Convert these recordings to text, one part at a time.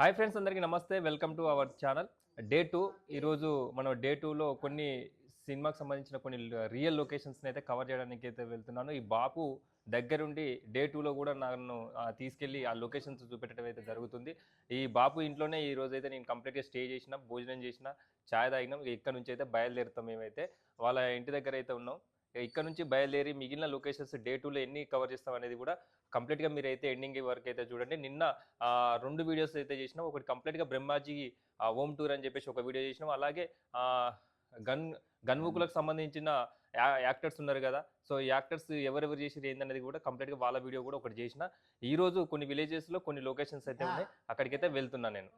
Hi friends అందరికీ నమస్తే. Welcome to our channel. Day two ఈరోజు మనం డే టూలో కొన్ని సినిమాకి సంబంధించిన కొన్ని రియల్ లొకేషన్స్ని అయితే కవర్ చేయడానికి అయితే వెళ్తున్నాను. ఈ బాపు దగ్గరుండి డే టూలో కూడా నన్ను తీసుకెళ్ళి ఆ లొకేషన్స్ చూపెట్టడం అయితే జరుగుతుంది. ఈ బాపు ఇంట్లోనే ఈ రోజు అయితే నేను కంప్లీట్గా స్టే చేసిన భోజనం చేసిన ఛాయ్ తాగినాం. ఇక్కడ నుంచి అయితే బయలుదేరుతాం మేమైతే. వాళ్ళ ఇంటి దగ్గర అయితే ఉన్నాం. ఇక్కడ నుంచి బయలుదేరి మిగిలిన లొకేషన్స్ డే టూలో ఎన్ని కవర్ చేస్తాం అనేది కూడా కంప్లీట్గా మీరు అయితే ఎండింగ్ వరకు అయితే చూడండి. నిన్న రెండు వీడియోస్ అయితే చేసినాం. ఒకటి కంప్లీట్గా బ్రహ్మాజీ హోమ్ టూర్ అని చెప్పేసి ఒక వీడియో చేసినాం. అలాగే గన్ గన్ముకులకు సంబంధించిన యాక్టర్స్ ఉన్నారు కదా. సో ఈ యాక్టర్స్ ఎవరెవరు చేసిరు ఏందనేది కూడా కంప్లీట్గా వాళ్ళ వీడియో కూడా ఒకటి చేసిన. ఈ రోజు కొన్ని విలేజెస్లో కొన్ని లొకేషన్స్ అయితే ఉన్నాయి. అక్కడికైతే వెళ్తున్నా నేను.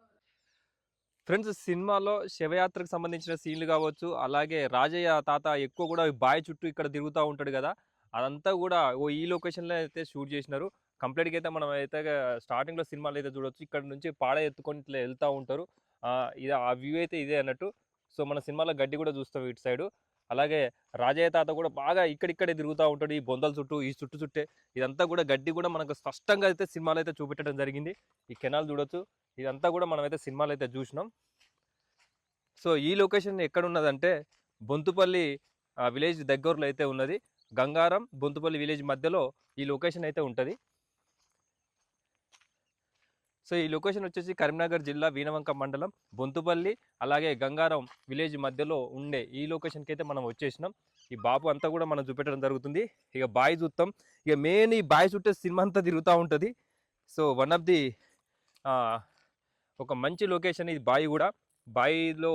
ఫ్రెండ్స్ సినిమాలో శవయాత్రకు సంబంధించిన సీన్లు కావచ్చు అలాగే రాజయ్య తాత ఎక్కువ కూడా బాయ్ చుట్టూ ఇక్కడ తిరుగుతూ ఉంటాడు కదా అదంతా కూడా ఓ ఈ లొకేషన్లో అయితే షూట్ చేసినారు. కంప్లీట్గా అయితే మనం అయితే స్టార్టింగ్లో సినిమాలు అయితే చూడొచ్చు. ఇక్కడ నుంచి పాడ ఎత్తుకొని ఇట్లా వెళ్తూ ఉంటారు. ఇది ఆ వ్యూ అయితే ఇదే అన్నట్టు. సో మన సినిమాలో గడ్డి కూడా చూస్తాం ఇటు సైడు. అలాగే రాజయ్య తాత కూడా బాగా ఇక్కడిక్కడే తిరుగుతూ ఉంటాడు. ఈ బొందల చుట్టూ ఈ చుట్టూ చుట్టే. ఇదంతా కూడా గడ్డి కూడా మనకు స్పష్టంగా అయితే సినిమాలు అయితే చూపెట్టడం జరిగింది. ఈ కెనాల్ చూడొచ్చు. ఇదంతా కూడా మనమైతే సినిమాలు అయితే చూసినాం. సో ఈ లొకేషన్ ఎక్కడ ఉన్నదంటే బొంతుపల్లి ఆ, విలేజ్ దగ్గరలో అయితే ఉన్నది. గంగారం బొంతుపల్లి విలేజ్ మధ్యలో ఈ లొకేషన్ అయితే ఉంటుంది. సో ఈ లొకేషన్ వచ్చేసి కరీంనగర్ జిల్లా వీణవంక మండలం బొంతుపల్లి అలాగే గంగారం విలేజ్ మధ్యలో ఉండే ఈ లొకేషన్కి అయితే మనం వచ్చేసినాం. ఈ బాపు అంతా కూడా మనం చూపెట్టడం జరుగుతుంది. ఇక బాయ్ చూస్తాం ఇక మెయిన్ ఈ బాయ్ చుట్టే సినిమా అంతా తిరుగుతూ ఉంటుంది. సో వన్ ఆఫ్ ది ఒక మంచి లొకేషన్ ఇది బాయి కూడా. బాయిలో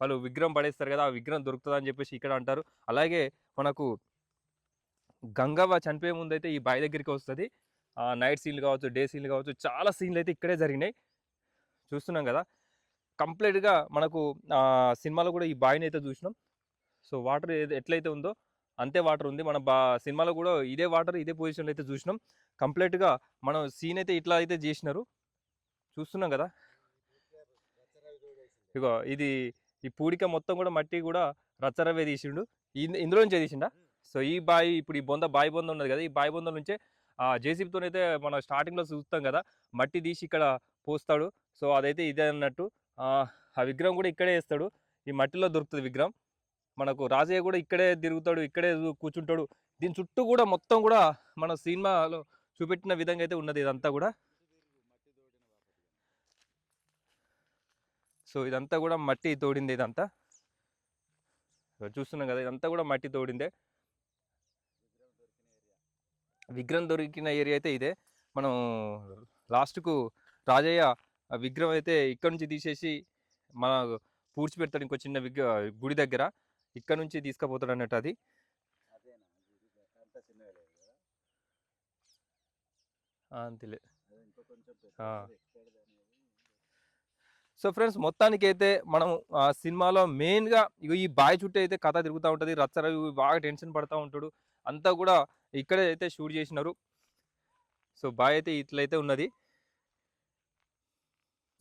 వాళ్ళు విగ్రహం పడేస్తారు కదా ఆ విగ్రహం దొరుకుతుంది అని చెప్పేసి ఇక్కడ అంటారు. అలాగే మనకు గంగవ్వ చనిపోయే ముందు అయితే ఈ బావి దగ్గరికి వస్తుంది. నైట్ సీన్లు కావచ్చు డే సీన్లు కావచ్చు చాలా సీన్లు అయితే ఇక్కడే జరిగినాయి. చూస్తున్నాం కదా కంప్లీట్గా మనకు సినిమాలో కూడా ఈ బావిని అయితే చూసినాం. సో వాటర్ ఎట్లయితే ఉందో అంతే వాటర్ ఉంది. మన బా సినిమాలో కూడా ఇదే వాటర్ ఇదే పొజిషన్లో అయితే చూసినాం. కంప్లీట్గా మనం సీన్ అయితే ఇట్లా అయితే చేసినారు. చూస్తున్నాం కదా. ఇగో ఇది ఈ పూడిక మొత్తం కూడా మట్టి కూడా రచ్చరవే తీసిండు. ఇందులో నుంచే తీసిండా? సో ఈ బావి ఇప్పుడు ఈ బొంద బాయి బొంద ఉన్నది కదా ఈ బాయి బొంద నుంచే ఆ జేసీబీతోనైతే మనం స్టార్టింగ్లో చూస్తాం కదా! మట్టి తీసి ఇక్కడ పోస్తాడు. సో అదైతే ఇదే అన్నట్టు. ఆ విగ్రహం కూడా ఇక్కడే వేస్తాడు. ఈ మట్టిలో దొరుకుతుంది విగ్రహం. మనకు రాజయ్య కూడా ఇక్కడే తిరుగుతాడు ఇక్కడే కూర్చుంటాడు. దీని చుట్టూ కూడా మొత్తం కూడా మన సినిమాలో చూపెట్టిన విధంగా అయితే ఉన్నది ఇదంతా కూడా. సో ఇదంతా కూడా మట్టి తోడింది ఇదంతా. చూస్తున్నాం కదా! ఇదంతా కూడా మట్టి తోడిందే. విగ్రహం దొరికిన ఏరియా అయితే ఇదే. మనం లాస్ట్కు రాజయ్య విగ్రహం అయితే ఇక్కడ నుంచి తీసేసి మన పూడ్చి పెడతాడు ఇంకో చిన్న విగ్ర గుడి దగ్గర. ఇక్కడ నుంచి తీసుకుపోతాడు అన్నట్టు అది. అంతేలే. సో ఫ్రెండ్స్ మొత్తానికి అయితే మనం ఆ సినిమాలో మెయిన్గా ఈ బాయ్ చుట్టూ అయితే కథ తిరుగుతూ ఉంటుంది. రచ్చరవి బాగా టెన్షన్ పడుతూ ఉంటాడు. అంతా కూడా ఇక్కడే అయితే షూట్ చేసినారు. సో బాయ్ అయితే ఇట్లయితే ఉన్నది.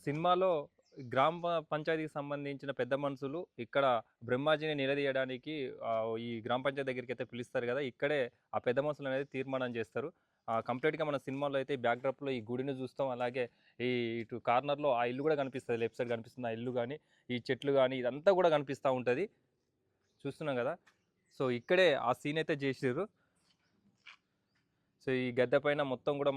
సినిమాలో గ్రామ పంచాయతీకి సంబంధించిన పెద్ద మనుషులు ఇక్కడ బ్రహ్మాజీని నిలదీయడానికి ఈ గ్రామ పంచాయతీ దగ్గరికి అయితే పిలుస్తారు కదా ఇక్కడే ఆ పెద్ద మనుషులు అనేది తీర్మానం చేస్తారు. ఆ, కంప్లీట్గా మన సినిమాలో అయితే బ్యాక్డ్రాప్లో ఈ గుడిని చూస్తాం అలాగే ఈ ఇటు కార్నర్లో ఆ ఇల్లు కూడా కనిపిస్తుంది లెఫ్ట్ సైడ్ కనిపిస్తుంది ఆ ఇల్లు కానీ ఈ చెట్లు కానీ ఇదంతా కూడా కనిపిస్తూ ఉంటుంది. చూస్తున్నాం కదా? సో ఇక్కడే ఆ సీన్ అయితే చేసారు సో ఈ గద్దె పైన మొత్తం కూడా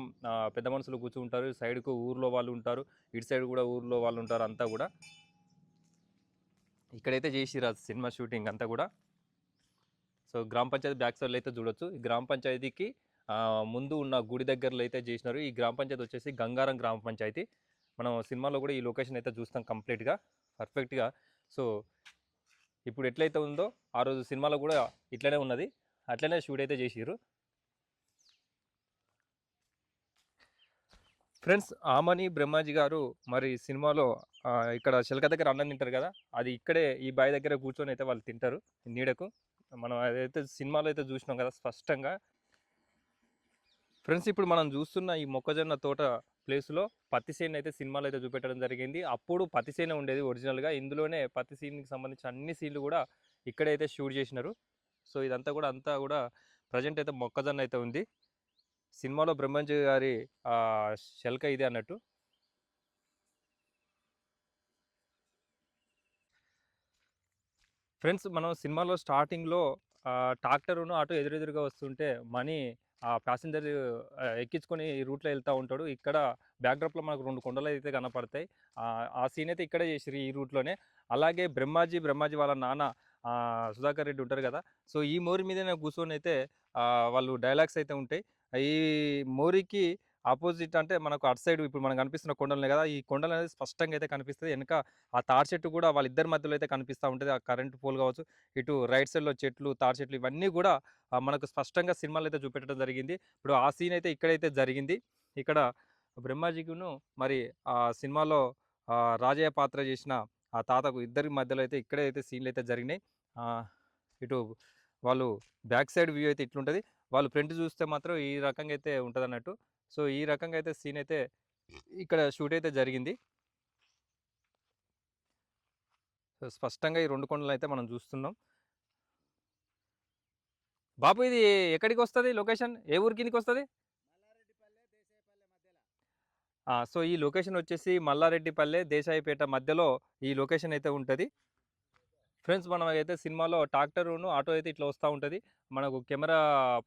పెద్ద మనుషులు కూర్చుంటారు. సైడ్కు ఊర్లో వాళ్ళు ఉంటారు. ఇటు సైడ్ కూడా ఊర్లో వాళ్ళు ఉంటారు అంతా కూడా. ఇక్కడైతే చేసిరు ఆ సినిమా షూటింగ్ అంతా కూడా. సో గ్రామ పంచాయతీ బ్యాక్ సైడ్లో అయితే చూడొచ్చు. ఈ గ్రామ పంచాయతీకి ముందు ఉన్న గుడి దగ్గరలో అయితే చేసినారు. ఈ గ్రామ పంచాయతీ వచ్చేసి గంగారం గ్రామ పంచాయతీ. మనం సినిమాలో కూడా ఈ లొకేషన్ అయితే చూస్తాం కంప్లీట్గా పర్ఫెక్ట్గా. సో ఇప్పుడు ఎట్లయితే ఉందో ఆ రోజు సినిమాలో కూడా ఇట్లనే ఉన్నది. అట్లనే షూట్ అయితే చేసిర్రు. ఫ్రెండ్స్ ఆమని బ్రహ్మాజీ గారు మరి సినిమాలో ఇక్కడ చిలక దగ్గర అన్నం తింటారు కదా అది ఇక్కడే ఈ బావి దగ్గర కూర్చొని అయితే వాళ్ళు తింటారు నీడకు. మనం అదైతే సినిమాలో అయితే చూసినాం కదా స్పష్టంగా. ఫ్రెండ్స్ ఇప్పుడు మనం చూస్తున్న ఈ మొక్కజొన్న తోట ప్లేస్లో పత్తి సీన్ అయితే సినిమాలో అయితే చూపెట్టడం జరిగింది. అప్పుడు పత్తి సీన్ ఉండేది ఒరిజినల్గా. ఇందులోనే పత్తి సీన్కి సంబంధించిన అన్ని సీన్లు కూడా ఇక్కడైతే షూట్ చేసినారు. సో ఇదంతా కూడా అంతా కూడా ప్రజెంట్ అయితే మొక్కజొన్న అయితే ఉంది. సినిమాలో బ్రహ్మంజీ గారి షెల్క ఇది అన్నట్టు. ఫ్రెండ్స్ మనం సినిమాలో స్టార్టింగ్లో ట్రాక్టర్ను అటు ఎదురెదురుగా వస్తుంటే మనీ ఆ ప్యాసింజర్ ఎక్కించుకొని ఈ రూట్లో వెళ్తూ ఉంటాడు. ఇక్కడ బ్యాక్డ్రాప్లో మనకు రెండు కొండలు అయితే కనపడతాయి. ఆ, సీన్ అయితే ఇక్కడే చేసిరు ఈ రూట్లోనే. అలాగే బ్రహ్మాజీ బ్రహ్మాజీ వాళ్ళ నాన్న సుధాకర్ రెడ్డి ఉంటారు కదా! సో ఈ మోరి మీదనే కూర్చొని అయితే వాళ్ళు డైలాగ్స్ అయితే ఉంటాయి. ఈ మోరికి ఆపోజిట్ అంటే మనకు అటు సైడ్ ఇప్పుడు మనకు కనిపిస్తున్న కొండలనే కదా ఈ కొండలు అనేది స్పష్టంగా అయితే కనిపిస్తుంది. వెనక ఆ తాడి చెట్టు కూడా వాళ్ళిద్దరి మధ్యలో అయితే కనిపిస్తూ ఉంటుంది. ఆ కరెంట్ పోల్ కావచ్చు ఇటు రైట్ సైడ్లో చెట్లు తాడి చెట్లు ఇవన్నీ కూడా మనకు స్పష్టంగా సినిమాలు అయితే చూపెట్టడం జరిగింది. ఇప్పుడు ఆ సీన్ అయితే ఇక్కడైతే జరిగింది. ఇక్కడ బ్రహ్మాజీకును మరి ఆ సినిమాలో రాజయ్య పాత్ర చేసిన ఆ తాతకు ఇద్దరి మధ్యలో అయితే ఇక్కడే అయితే సీన్లు అయితే జరిగినాయి. ఇటు వాళ్ళు బ్యాక్ సైడ్ వ్యూ అయితే ఇట్లుంటుంది. వాళ్ళు ఫ్రంట్ చూస్తే మాత్రం ఈ రకంగా అయితే ఉంటుంది అన్నట్టు సో ఈ రకంగా అయితే సీన్ అయితే ఇక్కడ షూట్ అయితే జరిగింది. సో స్పష్టంగా ఈ రెండు కొండలు అయితే మనం చూస్తున్నాం. బాబు ఇది ఎక్కడికి వస్తుంది లొకేషన్? ఏ ఊరి కిందకి వస్తుంది సో ఈ లొకేషన్ వచ్చేసి మల్లారెడ్డిపల్లె దేశాయిపేట మధ్యలో ఈ లొకేషన్ అయితే ఉంటుంది. ఫ్రెండ్స్ మనం అయితే సినిమాలో ట్రాక్టర్ను ఆటో అయితే ఇట్లా వస్తూ ఉంటుంది. మనకు కెమెరా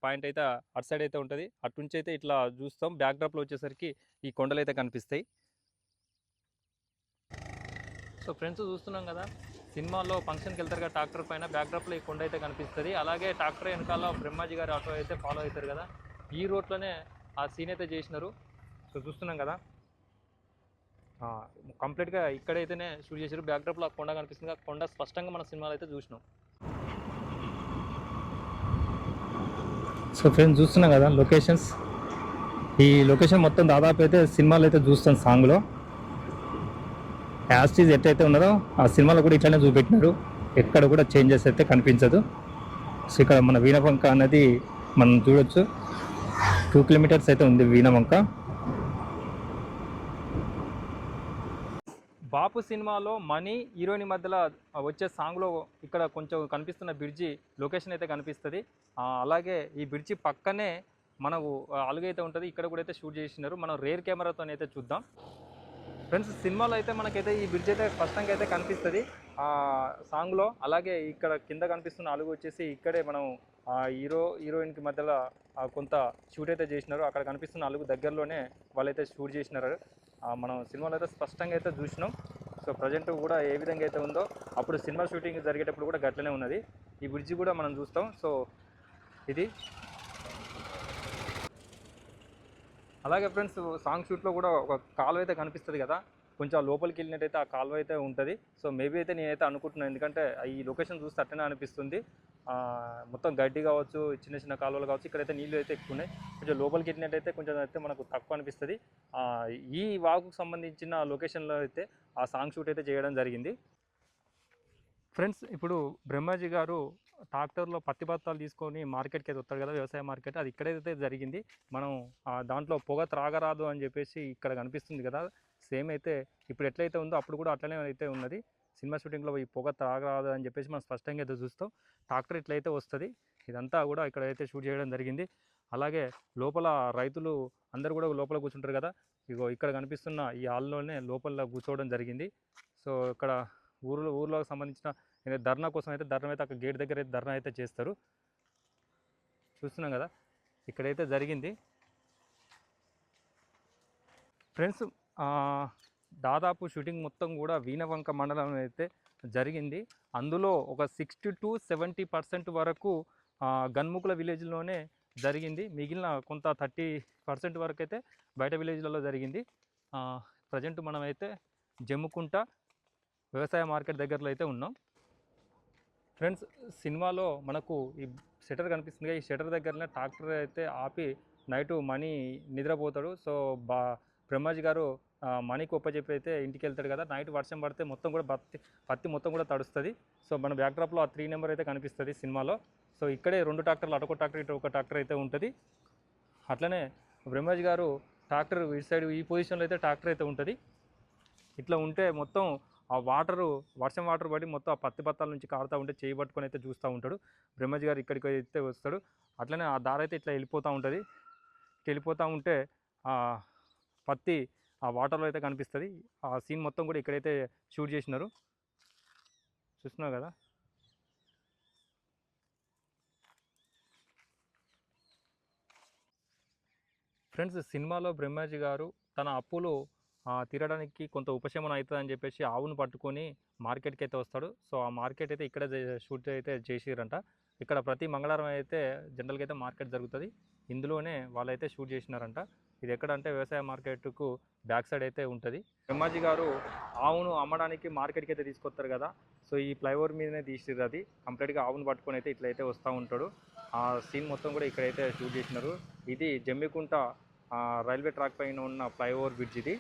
పాయింట్ అయితే అటు సైడ్ అయితే ఉంటుంది. అటు నుంచి అయితే ఇట్లా చూస్తాం. బ్యాక్ డ్రాప్లో వచ్చేసరికి ఈ కొండలు అయితే కనిపిస్తాయి. సో ఫ్రెండ్స్ చూస్తున్నాం కదా సినిమాలో ఫంక్షన్కి వెళ్తారు కదా ట్రాక్టర్ పైన. బ్యాక్ డ్రాప్లో ఈ కొండ అయితే కనిపిస్తుంది. అలాగే ట్రాక్టర్ వెనకాల బ్రహ్మాజీ గారి ఆటో అయితే ఫాలో అవుతారు కదా. ఈ రోడ్లోనే ఆ సీన్ అయితే చేసినారు. సో చూస్తున్నాం కదా. కంప్లీట్గా ఇక్కడైతేనే షూట్ చేశారు. బ్యాక్ డ్రాప్లో ఆ కొండ కనిపిస్తుంది. ఆ కొండ స్పష్టంగా మన సినిమాలో అయితే చూసినాం. సో ఫ్రెండ్స్ చూస్తున్నాం కదా లొకేషన్స్? ఈ లొకేషన్ మొత్తం దాదాపు అయితే సినిమాలు అయితే చూస్తాం సాంగ్లో. యాస్టీజ్ ఎట్టయితే ఉన్నదో ఆ సినిమాలో కూడా ఇట్లానే చూపెట్టినారు. ఎక్కడ కూడా చేంజెస్ అయితే కనిపించదు. సో ఇక్కడ మన వీణవంక అనేది మనం చూడొచ్చు. టూ కిలోమీటర్స్ అయితే ఉంది వీణవంక. బాపు సినిమాలో మనీ హీరోయిన్ మధ్యలో వచ్చే సాంగ్లో ఇక్కడ కొంచెం కనిపిస్తున్న బ్రిడ్జి లొకేషన్ అయితే కనిపిస్తుంది. అలాగే ఈ బ్రిడ్జి పక్కనే మనకు అలుగైతే అలుగు అయితే ఉంటుంది. ఇక్కడ కూడా అయితే షూట్ చేసినారు. మనం రేర్ కెమెరాతో అయితే చూద్దాం. ఫ్రెండ్స్ సినిమాలో అయితే మనకైతే ఈ బ్రిడ్జ్ అయితే స్పష్టంగా అయితే కనిపిస్తుంది. ఆ సాంగ్లో అలాగే ఇక్కడ కింద కనిపిస్తున్న అలుగు వచ్చేసి ఇక్కడే మనం ఆ హీరో హీరోయిన్కి మధ్యలో కొంత షూట్ అయితే చేసినారు. అక్కడ కనిపిస్తున్న అలుగు దగ్గరలోనే వాళ్ళైతే షూట్ చేసినారు. మనం సినిమాలో అయితే స్పష్టంగా అయితే చూసినాం. సో ప్రజెంట్ కూడా ఏ విధంగా అయితే ఉందో అప్పుడు సినిమా షూటింగ్ జరిగేటప్పుడు కూడా గట్లనే ఉన్నది. ఈ బ్రిడ్జ్ కూడా మనం చూస్తాం. సో ఇది. అలాగే ఫ్రెండ్స్ సాంగ్ షూట్లో కూడా ఒక కాలువ అయితే కనిపిస్తుంది కదా. కొంచెం లోపలికి వెళ్ళినట్టయితే ఆ కాలువ అయితే ఉంటుంది. సో మేబీ అయితే నేనైతే అనుకుంటున్నాను ఎందుకంటే ఈ లొకేషన్ చూస్తే అట్టనే అనిపిస్తుంది. మొత్తం గడ్డి కావచ్చు చిన్న చిన్న కాలువలు కావచ్చు ఇక్కడైతే నీళ్ళు అయితే ఎక్కువ ఉన్నాయి కొంచెం లోపలికి వెళ్ళినట్టయితే కొంచెం అయితే మనకు తక్కువ అనిపిస్తుంది. ఈ వాగుకు సంబంధించిన లొకేషన్లో అయితే ఆ సాంగ్ షూట్ అయితే చేయడం జరిగింది. ఫ్రెండ్స్ ఇప్పుడు బ్రహ్మాజీ గారు ట్రాక్టర్లో పత్తి బత్తాలు తీసుకొని మార్కెట్కి అయితే వస్తారు కదా వ్యవసాయ మార్కెట్. అది ఇక్కడైతే జరిగింది. మనం దాంట్లో పొగ త్రాగరాదు అని చెప్పేసి ఇక్కడ కనిపిస్తుంది కదా. సేమ్ అయితే ఇప్పుడు ఎట్లయితే ఉందో అప్పుడు కూడా అట్లనే అయితే ఉన్నది. సినిమా షూటింగ్లో ఈ పొగ తాగరాదు అని చెప్పేసి మనం స్పష్టంగా అయితే చూస్తాం. ట్రాక్టర్ ఇట్లయితే వస్తుంది. ఇదంతా కూడా ఇక్కడ అయితే షూట్ చేయడం జరిగింది. అలాగే లోపల రైతులు అందరూ కూడా లోపల కూర్చుంటారు కదా. ఇగో ఇక్కడ కనిపిస్తున్న ఈ హాల్లోనే లోపల కూర్చోవడం జరిగింది. సో ఇక్కడ ఊర్లో ఊర్లోకి సంబంధించిన ధర్నా కోసం అయితే ధర్నా అయితే అక్కడ గేట్ దగ్గర అయితే ధర్నా అయితే చేస్తారు. చూస్తున్నాం కదా. ఇక్కడైతే జరిగింది. ఫ్రెండ్స్ దాదాపు షూటింగ్ మొత్తం కూడా వీణవంక మండలం అయితే జరిగింది. అందులో ఒక సిక్స్టీ టు సెవెంటీ పర్సెంట్ వరకు గన్ముకుల విలేజ్లోనే జరిగింది. మిగిలిన కొంత థర్టీ పర్సెంట్ వరకు అయితే బయట విలేజ్లలో జరిగింది. ప్రజెంట్ మనమైతే జమ్ముకుంట వ్యవసాయ మార్కెట్ దగ్గరలో అయితే ఉన్నాం. ఫ్రెండ్స్ సినిమాలో మనకు ఈ షటర్ కనిపిస్తుంది ఈ షటర్ దగ్గరనే ట్రాక్టర్ అయితే ఆపి నైట్ మనీ నిద్రపోతాడు. సో బా బ్రహ్మాజీ గారు మనీకి ఒప్పచెప్పి అయితే ఇంటికి వెళ్తాడు కదా నైట్ వర్షం పడితే మొత్తం కూడా పత్తి పత్తి మొత్తం కూడా తడుస్తుంది. సో మన బ్యాక్డ్రాప్లో ఆ త్రీ నెంబర్ అయితే కనిపిస్తుంది సినిమాలో. సో ఇక్కడే రెండు ట్రాక్టర్లు అటొక ట్రాక్టర్ ఇటు ఒక ట్రాక్టర్ అయితే ఉంటుంది. అట్లనే బ్రహ్మాజీ గారు ట్రాక్టర్ ఈ సైడ్ ఈ పొజిషన్లో అయితే ట్రాక్టర్ అయితే ఉంటుంది. ఇట్లా ఉంటే మొత్తం ఆ వాటరు వర్షం వాటర్ పడి మొత్తం ఆ పత్తి పత్తాల నుంచి కారుతూ ఉంటే చేయి పట్టుకొని అయితే చూస్తూ ఉంటాడు. బ్రహ్మజీ గారు ఇక్కడికి అయితే వస్తాడు. అట్లనే ఆ దారి అయితే ఇట్లా వెళ్ళిపోతూ ఉంటుంది. ఇట్లా వెళ్ళిపోతూ ఉంటే పత్తి ఆ వాటర్లో అయితే కనిపిస్తుంది. ఆ సీన్ మొత్తం కూడా ఇక్కడైతే షూట్ చేసినారు. చూస్తున్నావు కదా? ఫ్రెండ్స్ సినిమాలో బ్రహ్మాజీ గారు తన అప్పులు తీరడానికి కొంత ఉపశమనం అవుతుంది అని చెప్పేసి ఆవును పట్టుకొని మార్కెట్కి అయితే వస్తాడు. సో ఆ మార్కెట్ అయితే ఇక్కడ షూట్ అయితే చేసిరంట. ఇక్కడ ప్రతి మంగళవారం అయితే జనరల్గా అయితే మార్కెట్ జరుగుతుంది. ఇందులోనే వాళ్ళైతే షూట్ చేసినారంట. ఇది ఎక్కడ అంటే వ్యవసాయ మార్కెట్కు బ్యాక్ సైడ్ అయితే ఉంటుంది. బ్రహ్మాజీ గారు ఆవును అమ్మడానికి మార్కెట్కి అయితే తీసుకొస్తారు కదా. సో ఈ ఫ్లైఓవర్ మీదనే తీసిరు అది. కంప్లీట్గా ఆవును పట్టుకొని అయితే ఇట్లయితే వస్తూ ఉంటాడు. ఆ సీన్ మొత్తం కూడా ఇక్కడైతే షూట్ చేసినారు. ఇది జమ్మికుంట రైల్వే ట్రాక్ పైన ఉన్న ఫ్లైఓవర్ బ్రిడ్జ్ ఇది.